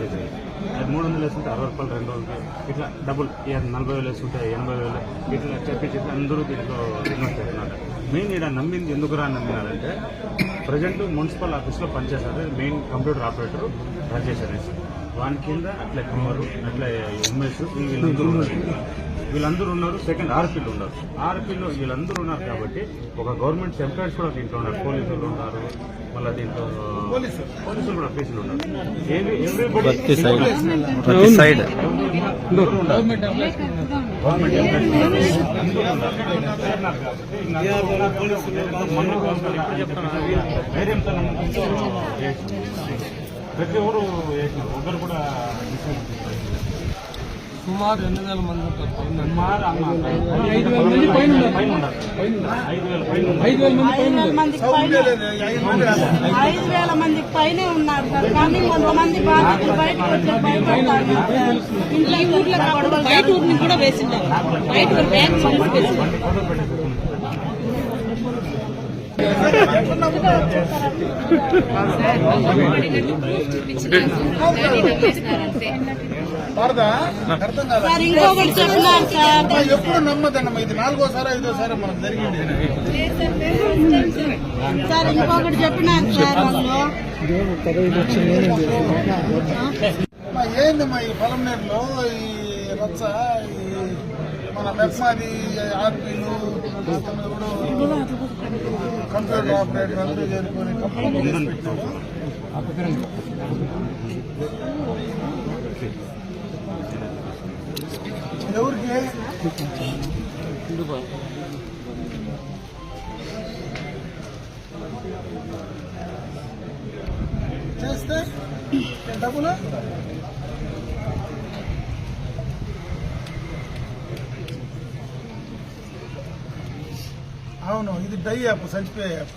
అవుతుంది అది మూడు వందలు వేసుకుంటే అరవై రూపాయలు రెండు రోజులకి ఇట్లా డబుల్ నలభై వేలు వేసుకుంటే ఎనభై వేలు. ఇట్లా చెప్పి చెప్పి అందరూ దీంట్లో ఇన్వెస్ట్ చేస్తున్నారు మెయిన్ ఇక్కడ నమ్మింది ఎందుకు రా నమ్మినారంటే ప్రజెంట్ మున్సిపల్ ఆఫీస్లో పనిచేస్తారు మెయిన్ కంప్యూటర్ ఆపరేటర్ రాజేష్ అనేసి. వాని కింద అట్లా కుమారు అట్లా ఎంఎస్ వీళ్ళందరూ వీళ్ళందరూ ఉన్నారు. సెకండ్ ఆర్పీలు ఉన్నారు. ఆర్పీలో వీళ్ళందరూ ఉన్నారు కాబట్టి ఒక గవర్నమెంట్ ఎంప్లాయీస్ కూడా దీంట్లో ఉన్నారు. పోలీసులు ఉన్నారు. మళ్ళీ దీంట్లో పోలీసులు కూడా ఆఫీసులు ఉన్నారు. ఏవి ప్రతి ఒక్కరు ఒకరు కూడా సుమారు ఎన్ని వేల మంది ఉంటారు. ఐదు వేల మందికి పైన ఐదు వేల మందికి పైనే ఉన్నారు సార్. కానీ కొంతమంది బాధితులు బయటకు ఊర్లో గొడవలు బయట ఊరిని కూడా బయట బ్యాంక్ ఎప్పుడు నమ్మదన్నమ్మా? ఇది నాలుగోసారి ఐదోసారి మనకు జరిగింది సార్ ఇంకొకటి చెప్పినారు సార్ ఏందమ్మా ఈ పొలంనేరులో ఈ రచ్చ ఈ మన మెప్మాది ఆర్పీలు కంప్యూటర్ ఆపరేటర్ అందరూ చేరుకొని ఎవరికి? చేస్తే డబ్బులు అవును ఇది డై యాప్ చచ్చిపోయే యాప్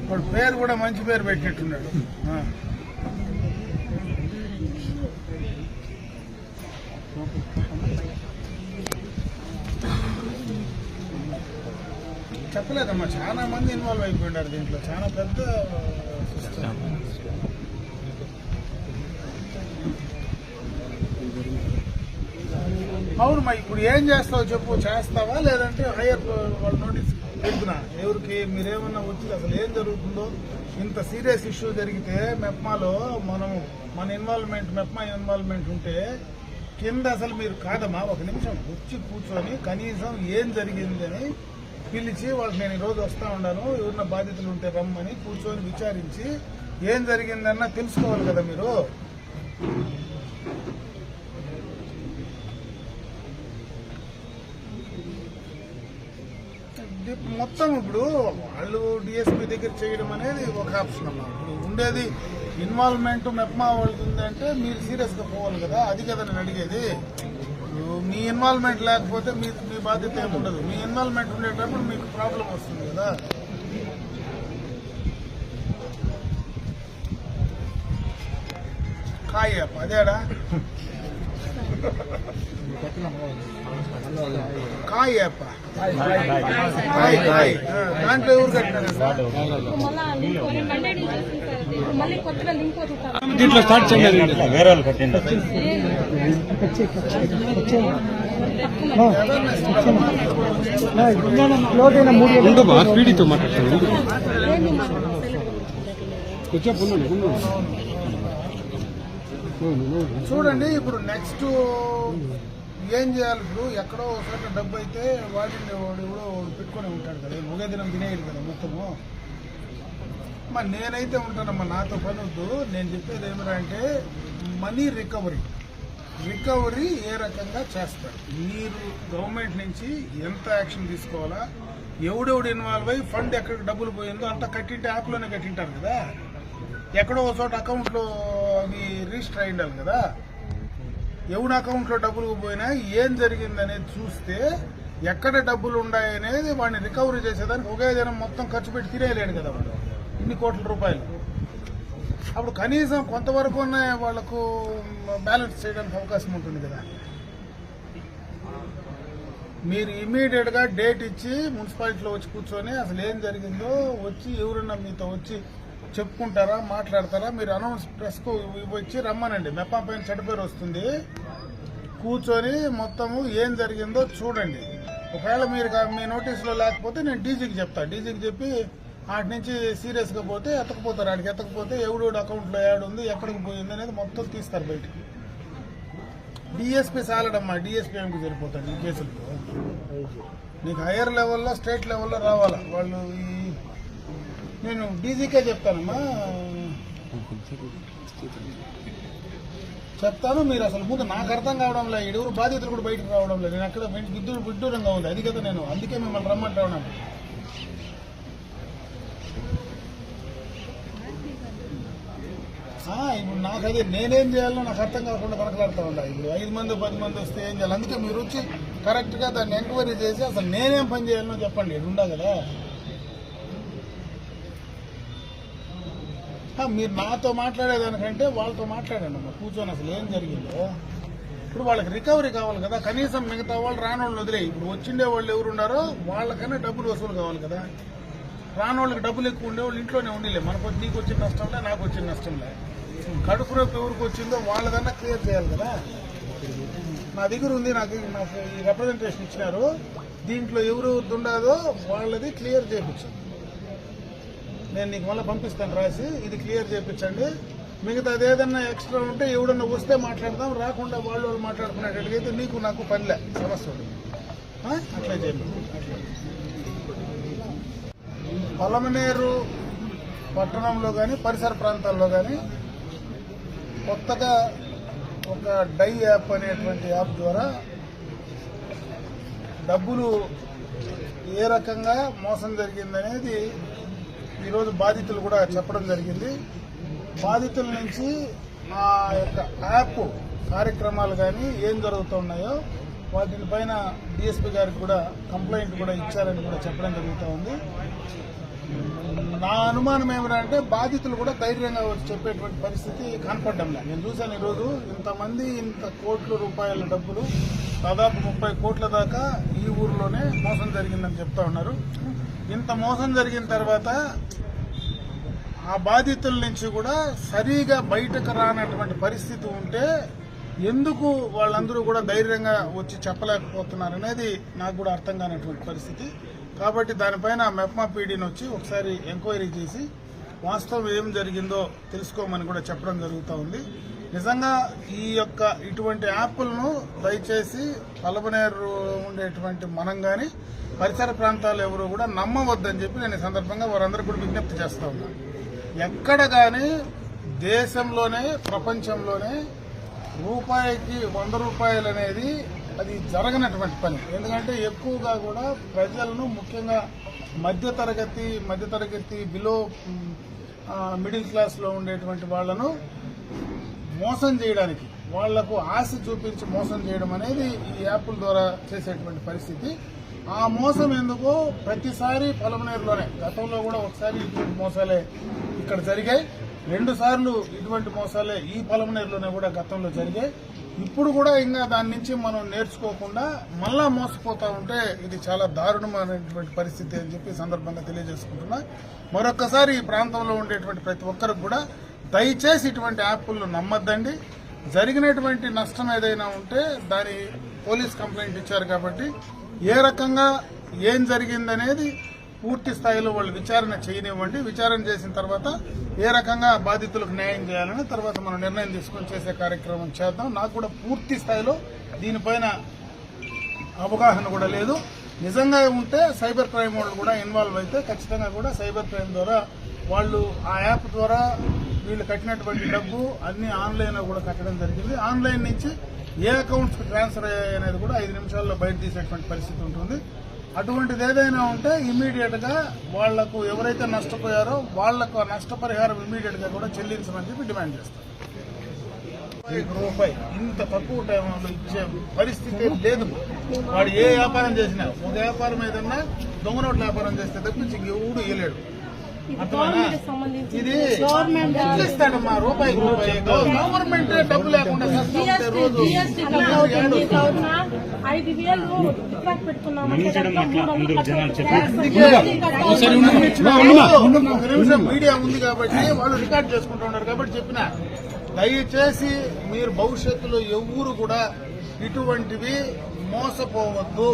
ఇప్పుడు పేరు కూడా మంచి పేరు పెట్టినట్టున్నాడు. చెప్పలేదమ్మా చాలా మంది ఇన్వాల్వ్ అయిపోయినారు దీంట్లో. చాలా పెద్ద సిస్టమ్ అవును మా ఇప్పుడు ఏం చేస్తావు చెప్పు చేస్తావా? లేదంటే హైయర్ వాళ్ళు నోటీస్ పెడుతున్నా. ఎవరికి మీరేమన్నా వచ్చి అసలు ఏం జరుగుతుందో? ఇంత సీరియస్ ఇష్యూ జరిగితే మెప్మాలో మనం మన ఇన్వాల్వ్మెంట్ మెప్మా ఇన్వాల్వ్మెంట్ ఉంటే కింద అసలు మీరు కాదమ్మా ఒక నిమిషం వచ్చి కూర్చొని కనీసం ఏం జరిగిందని పిలిచి వాళ్ళకి నేను ఈరోజు వస్తా ఉన్నాను ఎవరిన బాధ్యతలు ఉంటే రమ్మని కూర్చొని విచారించి ఏం జరిగిందన్నా తెలుసుకోవాలి కదా మీరు ఇది మొత్తం ఇప్పుడు వాళ్ళు డిఎస్పీ దగ్గర చేయడం అనేది ఒక ఆప్షన్ అమ్మా ఇప్పుడు ఉండేది ఇన్వాల్వ్మెంట్ మెప్మా వాళ్ళది ఉందంటే మీరు సీరియస్గా పోవాలి కదా అది కదా నేను అడిగేది. ఇప్పుడు మీ ఇన్వాల్వ్మెంట్ లేకపోతే మీ మీ బాధ్యత ఏమి ఉండదు. మీ ఇన్వాల్వ్మెంట్ ఉండేటప్పుడు మీకు ప్రాబ్లం వస్తుంది కదా. కాయ అదేడా? కాయ అప్ప. కాయ కాయ. దాంట్లో ఎవరు కట్టినారు? దీంట్లో స్టార్ట్ చేయండి. వేరే వాళ్ళు కట్టిండు ఉండు బా స్పీడీతో కొంచెం చూడండి ఇప్పుడు నెక్స్ట్ ఏం చేయాలి ఇప్పుడు? ఎక్కడో ఒకసారి డబ్బు అయితే వాడిని వాడు కూడా పెట్టుకొని ఉంటాడు కదా. ఒకే దినం తినేయడు కదా మొత్తము. మరి నేనైతే ఉంటానమ్మా నాతో పని వద్దు. నేను చెప్పేది ఏమిరా అంటే మనీ రికవరీ. రికవరీ ఏ రకంగా చేస్తారు? మీరు గవర్నమెంట్ నుంచి ఎంత యాక్షన్ తీసుకోవాలా? ఎవడెవడు ఇన్వాల్వ్ అయ్యి ఫండ్ ఎక్కడికి డబ్బులు పోయిందో అంతా కట్టింటే యాప్లోనే కట్టింటారు కదా. ఎక్కడో ఒక చోట అకౌంట్లో అవి రిజిస్టర్ అయ్యాలి కదా. ఎవరి అకౌంట్లో డబ్బులు పోయినా ఏం జరిగిందనేది చూస్తే ఎక్కడ డబ్బులు ఉన్నాయనేది వాడిని రికవరీ చేసేదానికి ఒకే దినం మొత్తం ఖర్చు పెట్టి తినేయలేడు కదా వాడు. ఇన్ని కోట్ల రూపాయలు. అప్పుడు కనీసం కొంతవరకు ఉన్న వాళ్ళకు బ్యాలెన్స్ చేయడానికి అవకాశం ఉంటుంది కదా. మీరు ఇమీడియట్గా డేట్ ఇచ్చి మున్సిపాలిటీలో వచ్చి కూర్చొని అసలు ఏం జరిగిందో వచ్చి ఎవరన్నా మీతో వచ్చి చెప్పుకుంటారా మాట్లాడతారా? మీరు అనౌన్స్ ప్రెస్కు వచ్చి రమ్మనండి. మెప్పా పైన చెడ్డపేరు వస్తుంది. కూర్చొని మొత్తము ఏం జరిగిందో చూడండి. ఒకవేళ మీరు మీ నోటీసులో లేకపోతే నేను డీజీకి చెప్తా. డీజీకి చెప్పి వాటి నుంచి సీరియస్గా పోతే ఎత్తకపోతారు. ఆడికి ఎత్తకపోతే ఎవడు అకౌంట్లో యాడ్ ఉంది ఎక్కడికి పోయింది అనేది మొత్తం తీస్తారు బయటికి. డిఎస్పీ సాలడమ్మా. డిఎస్పీ ఎంకి సరిపోతాడు ఈ కేసులకు? నీకు హైయర్ లెవెల్లో స్టేట్ లెవెల్లో రావాలా? వాళ్ళు ఈ నేను డీజీకే చెప్తానమ్మా. చెప్తాను మీరు అసలు ముందు నాకు అర్థం కావడం లేదు. ఇడుగురు బాధితులు కూడా బయటకు రావడం లేదు. నేను అక్కడ విడ్డూరు విడ్డూరంగా ఉంది. అది కదా నేను. అందుకే మిమ్మల్ని రమ్మంటా ఇప్పుడు నాకు అదే నేనేం చేయాలో నాకు అర్థం కాకుండా కనకలాడుతూ ఉండా ఇప్పుడు ఐదు మంది పది మంది వస్తే ఏం చేయాలి? అందుకే మీరు వచ్చి కరెక్ట్గా దాన్ని ఎంక్వైరీ చేసి అసలు నేనేం పని చేయాలనో చెప్పండి. ఇది ఉండా కదా. మీరు నాతో మాట్లాడేదానికంటే వాళ్ళతో మాట్లాడండి అమ్మా. కూర్చొని అసలు ఏం జరిగిందో. ఇప్పుడు వాళ్ళకి రికవరీ కావాలి కదా. కనీసం మిగతా వాళ్ళు రాని వాళ్ళు వదిలే ఇప్పుడు వచ్చిండే వాళ్ళు ఎవరున్నారో వాళ్ళకన్నా డబ్బులు వసూలు కావాలి కదా. రానోళ్ళకి వాళ్ళకి డబ్బులు ఎక్కువ ఉండే వాళ్ళు ఇంట్లోనే ఉండిలే. మనకు నీకు వచ్చిన నష్టంలే నాకు వచ్చిన నష్టంలే. కడుపు రేపు ఎవరికి వచ్చిందో వాళ్ళదన్నా క్లియర్ చేయాలి కదా. నా దగ్గర ఉంది నాకు నాకు ఈ రిప్రజెంటేషన్ ఇచ్చినారు. దీంట్లో ఎవరు ఉండదో వాళ్ళది క్లియర్ చేయించారు నేను నీకు మళ్ళీ పంపిస్తాను రాసి. ఇది క్లియర్ చేయించండి. మిగతాది ఏదన్నా ఎక్స్ట్రా ఉంటే ఎవడన్నా వస్తే మాట్లాడదాం. రాకుండా వాళ్ళు వాళ్ళు మాట్లాడుకునేటట్టుగా నీకు నాకు పనిలే. సమస్య అట్లా చేయండి. పలమనేరు పట్టణంలో కానీ పరిసర ప్రాంతాల్లో కానీ కొత్తగా ఒక డై యాప్ అనేటువంటి యాప్ ద్వారా డబ్బులు ఏ రకంగా మోసం జరిగిందనేది ఈరోజు బాధితులు కూడా చెప్పడం జరిగింది. బాధితుల నుంచి ఆ యొక్క యాప్ కార్యక్రమాలు కానీ ఏం జరుగుతున్నాయో వాటిని పైన డిఎస్పీ గారికి కూడా కంప్లైంట్ కూడా ఇచ్చారని కూడా చెప్పడం జరుగుతూ ఉంది. నా అనుమానం ఏమిటంటే బాధితులు కూడా ధైర్యంగా వచ్చి చెప్పేటువంటి పరిస్థితి కనపడ్డంలే నేను చూశాను ఈరోజు ఇంతమంది ఇంత కోట్ల రూపాయల డబ్బులు దాదాపు ముప్పై కోట్ల దాకా ఈ ఊర్లోనే మోసం జరిగిందని చెప్తా ఉన్నారు. ఇంత మోసం జరిగిన తర్వాత ఆ బాధితుల నుంచి కూడా సరిగా బయటకు రానటువంటి పరిస్థితి ఉంటే ఎందుకు వాళ్ళందరూ కూడా ధైర్యంగా వచ్చి చెప్పలేకపోతున్నారు అనేది నాకు కూడా అర్థం కానటువంటి పరిస్థితి. కాబట్టి దానిపైన మెప్మా పీడీని వచ్చి ఒకసారి ఎంక్వైరీ చేసి వాస్తవం ఏం జరిగిందో తెలుసుకోమని కూడా చెప్పడం జరుగుతూ ఉంది. నిజంగా ఈ యొక్క ఇటువంటి యాప్లను దయచేసి పలబనేరు ఉండేటువంటి మనం కానీ పరిసర ప్రాంతాలు ఎవరు కూడా నమ్మవద్దని చెప్పి నేను ఈ సందర్భంగా వారందరూ కూడా విజ్ఞప్తి చేస్తా ఉన్నాను ఎక్కడ కానీ దేశంలోనే ప్రపంచంలోనే రూపాయికి వంద రూపాయలు అనేది అది జరగనటువంటి పని. ఎందుకంటే ఎక్కువగా కూడా ప్రజలను ముఖ్యంగా మధ్యతరగతి మధ్యతరగతి బిలో మిడిల్ క్లాస్లో ఉండేటువంటి వాళ్ళను మోసం చేయడానికి వాళ్ళకు ఆశ చూపించి మోసం చేయడం అనేది ఈ యాప్ల ద్వారా చేసేటువంటి పరిస్థితి. ఆ మోసం ఎందుకో? ప్రతిసారి పొలమనేరులోనే గతంలో కూడా ఒకసారి ఇటువంటి మోసాలే ఇక్కడ జరిగాయి. రెండు సార్లు ఇటువంటి మోసాలే ఈ పొలమనేరులోనే కూడా గతంలో జరిగాయి. ఇప్పుడు కూడా ఇంకా దాని నుంచి మనం నేర్చుకోకుండా మళ్ళా మోసపోతా ఉంటే ఇది చాలా దారుణమైనటువంటి పరిస్థితి అని చెప్పి సందర్భంగా తెలియజేసుకుంటున్నా. మరొకసారి ఈ ప్రాంతంలో ఉండేటువంటి ప్రతి ఒక్కరికి కూడా దయచేసి ఇటువంటి యాప్లు నమ్మద్దండి. జరిగినటువంటి నష్టం ఏదైనా ఉంటే దాని పోలీస్ కంప్లైంట్ ఇచ్చారు కాబట్టి ఏ రకంగా ఏం జరిగిందనేది పూర్తి స్థాయిలో వాళ్ళు విచారణ చేయనివ్వండి. విచారణ చేసిన తర్వాత ఏ రకంగా బాధితులకు న్యాయం చేయాలని తర్వాత మనం నిర్ణయం తీసుకొని చేసే కార్యక్రమం చేద్దాం. నాకు కూడా పూర్తి స్థాయిలో దీనిపైన అవగాహన కూడా లేదు. నిజంగా ఉంటే సైబర్ క్రైమ్ వాళ్ళు కూడా ఇన్వాల్వ్ అయితే ఖచ్చితంగా కూడా సైబర్ క్రైమ్ ద్వారా వాళ్ళు ఆ యాప్ ద్వారా వీళ్ళు కట్టినటువంటి డబ్బు అన్ని ఆన్లైన్లో కూడా కట్టడం జరిగింది. ఆన్లైన్ నుంచి ఏ అకౌంట్స్కి ట్రాన్స్ఫర్ అనేది కూడా ఐదు నిమిషాల్లో బయట తీసేటువంటి పరిస్థితి ఉంటుంది. అటువంటిది ఏదైనా ఉంటే ఇమీడియట్గా వాళ్ళకు ఎవరైతే నష్టపోయారో వాళ్ళకు ఆ నష్టపరిహారం ఇమీడియట్గా కూడా చెల్లించమని చెప్పి డిమాండ్ చేస్తారు. రూపాయి ఇంత తక్కువ టైంలో ఇచ్చే పరిస్థితి లేదు. వాడు ఏ వ్యాపారం చేసినా ఒక వ్యాపారం ఏదన్నా దొంగ నోట్ల వ్యాపారం చేస్తే తప్పించి ఎవడు ఇవ్వలేడు ఇది ఇస్తాడమ్మా రూపాయి. రూపాయి గవర్నమెంట్ డబ్బు లేకుండా ఐదు వేలు మీడియా ఉంది కాబట్టి వాళ్ళు రికార్డ్ చేసుకుంటూ ఉన్నారు కాబట్టి చెప్పిన. దయచేసి మీరు భవిష్యత్తులో ఎవరు కూడా ఇటువంటివి మోసపోవద్దు.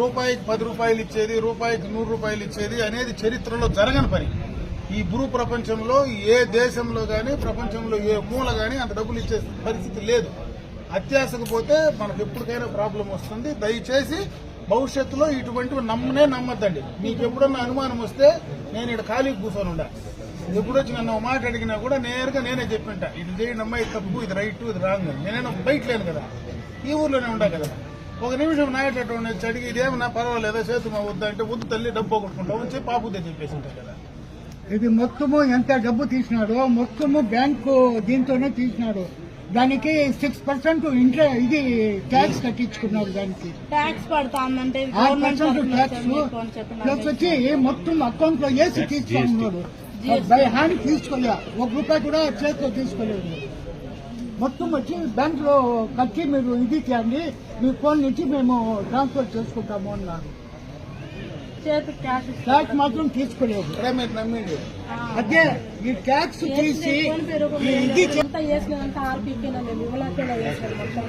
రూపాయికి పది రూపాయలు ఇచ్చేది రూపాయికి నూరు రూపాయలు ఇచ్చేది అనేది చరిత్రలో జరగని పని. ఈ భూ ప్రపంచంలో ఏ దేశంలో కానీ ప్రపంచంలో ఏ మూల కానీ అంత డబ్బులు ఇచ్చే పరిస్థితి లేదు. అత్యాశకు పోతే మనకు ఎప్పటికైనా ప్రాబ్లం వస్తుంది. దయచేసి భవిష్యత్తులో ఇటువంటివి నమ్మనే నమ్మద్దండి. మీకు ఎప్పుడన్నా అనుమానం వస్తే నేను ఇక్కడ ఖాళీకి కూర్చొని ఉండా. ఎప్పుడు వచ్చి నన్ను మాట అడిగినా కూడా నేరుగా నేనే చెప్పింట ఇది చేయండి అమ్మా ఇది తప్పు ఇది రైట్ ఇది రాంగ్ అని. నేనైనా బయట లేను కదా. ఈ ఊర్లోనే ఉండా కదా. ఒక నిమిషం నాయటటువంటి వచ్చి అడిగి ఇదేమన్నా పర్వాలేదా చేతు మా వద్దా అంటే వద్దు తల్లి డబ్బు పోగొట్టుకుంటాం వచ్చి పాపుదే చెప్పేసి ఉంటాయి కదా. ఇది మొత్తము ఎంత డబ్బు తీసినాడో మొత్తము బ్యాంకు దీంతోనే తీసినాడు. దానికి సిక్స్ పర్సెంట్ ఇంట్రె ఇది ట్యాక్స్ కట్టించుకున్నాడు దానికి. ట్యాక్స్ ఆరు పర్సెంట్ ట్యాక్స్. ప్లస్ వచ్చి మొత్తం అకౌంట్లో వేసి తీసుకున్నాడు. బై హ్యాండ్ తీసుకోలే. ఒక రూపాయి కూడా చేతిలో తీసుకోలేదు. మొత్తం వచ్చి బ్యాంక్లో కట్టి మీరు ఇది చేయండి. మీ ఫోన్ నుంచి మేము ట్రాన్స్ఫర్ చేసుకుంటాము అన్నారు. క్యాష్. ట్యాక్స్ మాత్రం తీసుకోలేదు. అదే ఈ ట్యాక్స్ తీసి ఇది వేసినంత ఆర్పీకేనా మేము ఇవ్వలేకేలా వేసారు మొత్తం